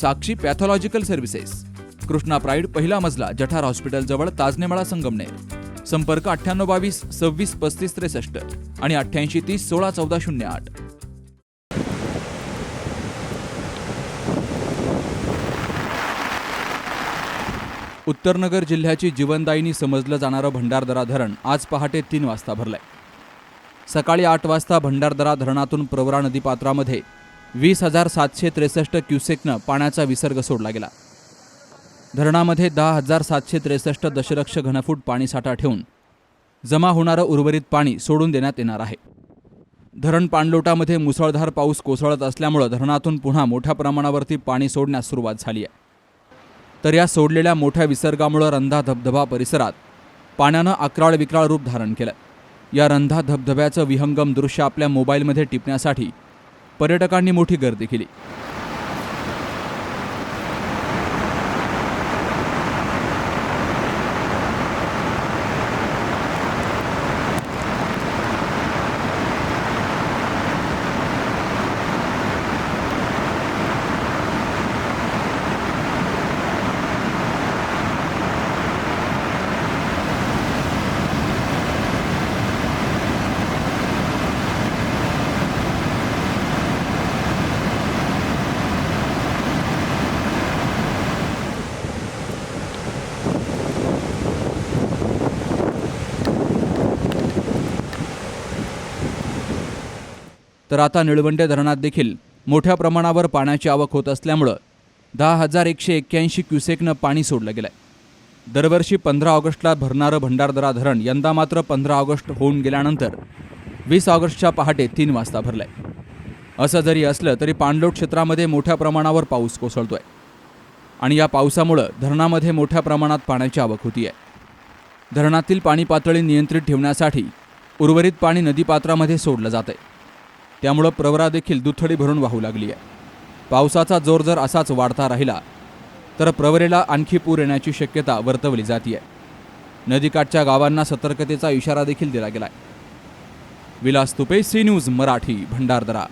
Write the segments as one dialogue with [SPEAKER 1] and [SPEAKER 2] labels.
[SPEAKER 1] Sakshi pathological services. Krishna pride पहिला मजला जठार हॉस्पिटलजवळ ताजनेमाळा संगमनेर. संपर्क अठ्ठ्याण्णव बावीस सव्वीस पस्तीस त्रेसष्ट आणि अठ्ठ्याऐंशी तीस सोळा चौदा शून्य आठ. उत्तरनगर जिल्ह्याची जीवनदायिनी समजलं जाणारं भंडारदरा धरण आज पहाटे तीन वाजता भरलंय. सकाळी आठ वाजता भंडारदरा धरणातून प्रवरा नदीपात्रामध्ये वीस हजार सातशे त्रेसष्ट क्युसेकनं पाण्याचा विसर्ग सोडला गेला. धरणामध्ये दहा हजार सातशे त्रेसष्ट दशलक्ष घनफूट पाणीसाठा ठेवून जमा होणारं उर्वरित पाणी सोडून देण्यात येणार आहे. धरण पाणलोटामध्ये मुसळधार पाऊस कोसळत असल्यामुळं धरणातून पुन्हा मोठ्या प्रमाणावरती पाणी सोडण्यास सुरुवात झाली आहे. तर या सोडलेल्या मोठ्या विसर्गामुळं रंधा धबधबा परिसरात पाण्यानं अकराळ विक्राळ रूप धारण केलं. या रंधा धबधब्याचं विहंगम दृश्य आपल्या मोबाईलमध्ये टिपण्यासाठी पर्यटकांनी मोठी गर्दी केली. तर आता निळवंडे धरणात देखील मोठ्या प्रमाणावर पाण्याची आवक होत असल्यामुळं दहा हजार एकशे एक्क्याऐंशी क्युसेकनं पाणी सोडलं गेलंय. दरवर्षी पंधरा ऑगस्टला भरणारं भंडारदरा धरण यंदा मात्र पंधरा ऑगस्ट होऊन गेल्यानंतर वीस ऑगस्टच्या पहाटे तीन वाजता भरलंय. असं जरी असलं तरी पाणलोट क्षेत्रामध्ये मोठ्या प्रमाणावर पाऊस कोसळतोय. आणि या पावसामुळं धरणामध्ये मोठ्या प्रमाणात पाण्याची आवक होती आहे धरणातील पाणी पातळी नियंत्रित ठेवण्यासाठी उर्वरित पाणी नदीपात्रामध्ये सोडलं जातंय. त्यामुळं प्रवरा देखील दुथडी भरून वाहू लागली आहे. पावसाचा जोर जर असाच वाढता राहिला तर प्रवरेला आणखी पूर येण्याची शक्यता वर्तवली जाते नदीकाठच्या गावांना सतर्कतेचा इशारा देखील दिला गेलाय. Vilas Tupe C news Marathi Bhandardara.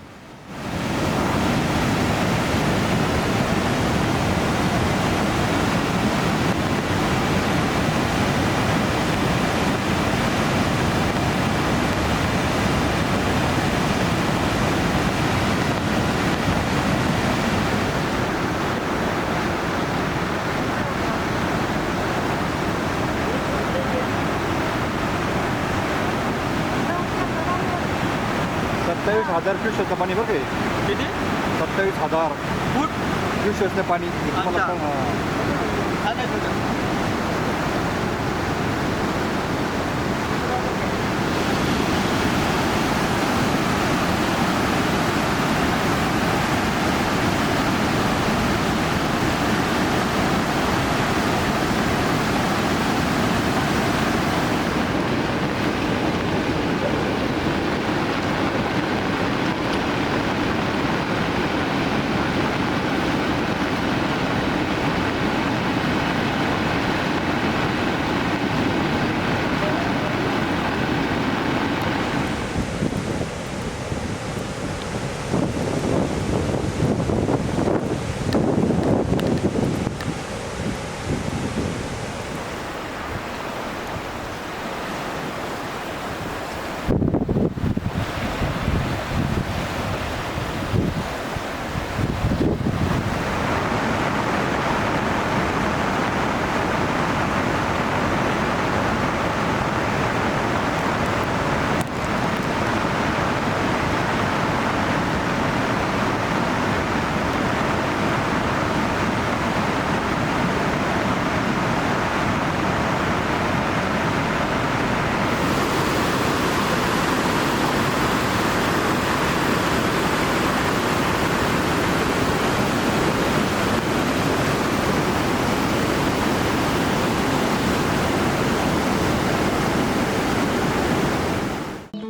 [SPEAKER 2] सत्तावीस हजार क्युसेसचं पाणी बघ हे.
[SPEAKER 3] किती
[SPEAKER 2] सत्तावीस हजार
[SPEAKER 3] फूट
[SPEAKER 2] क्युसेसचं पाणी तुम्हाला
[SPEAKER 3] अच्छा.
[SPEAKER 2] पण, अं,
[SPEAKER 3] काय नाही तुझं?